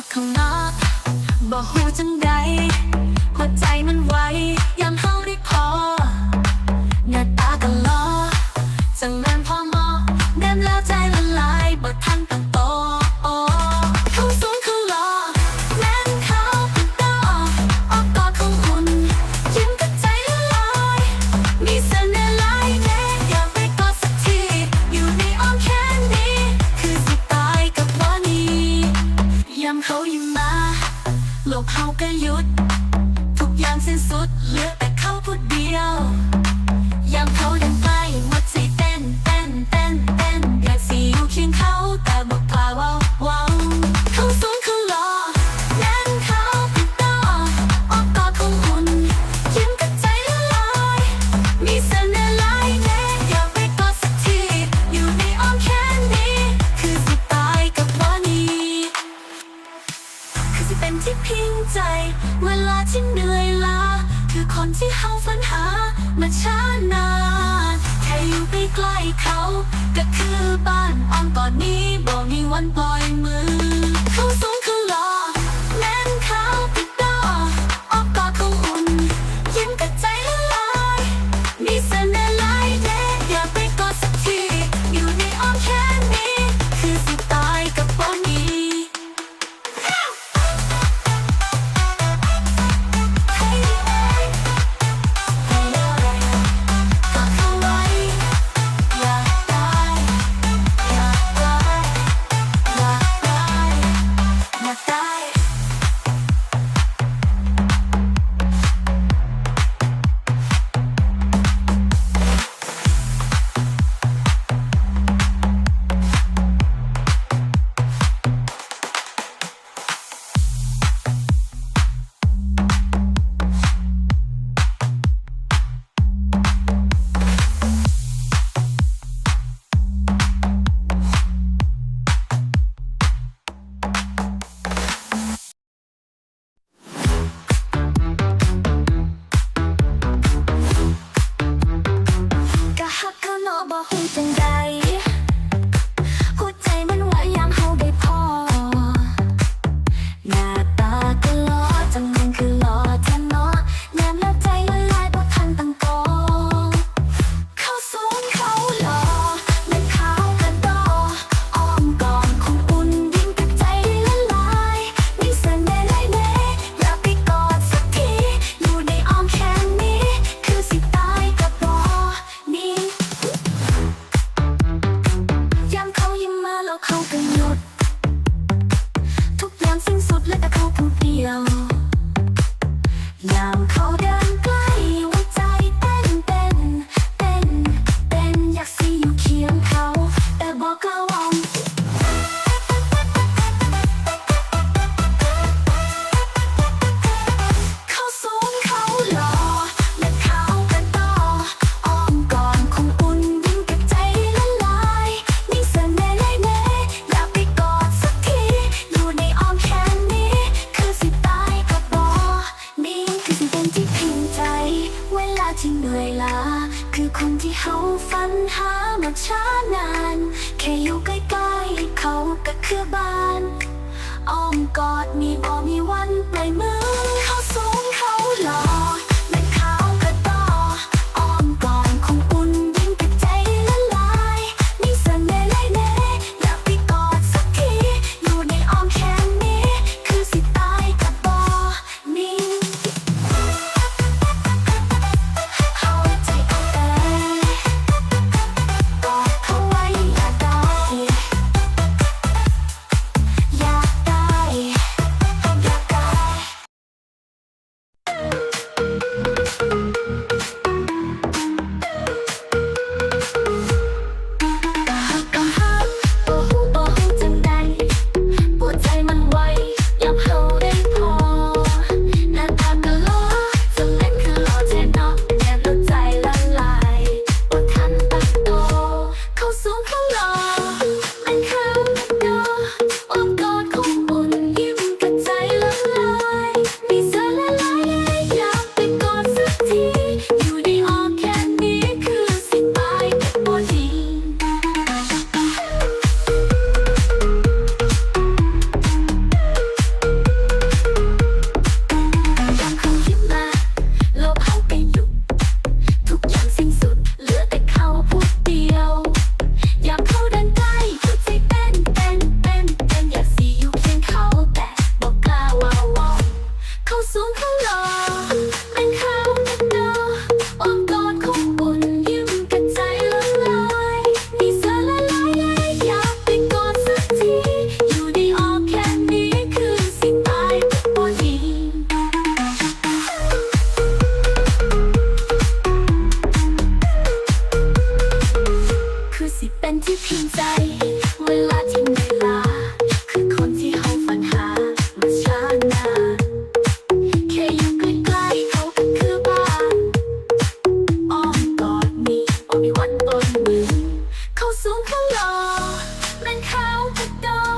จาข้างนอกบ่หูจังใดหัวใจมันไวยามเฮา เขา ก็คือบ้านอ้อมก่อนนี้บอกมีวันปล่อยมือเขา ฝันหามาช้านาน แค่อยู่ใกล้ๆเขาก็คือบ้านอ้อมกอดมีบ่มีวันปล่ยมือเขาสูงเขาหล่อ หล่อมันเขาจะโดน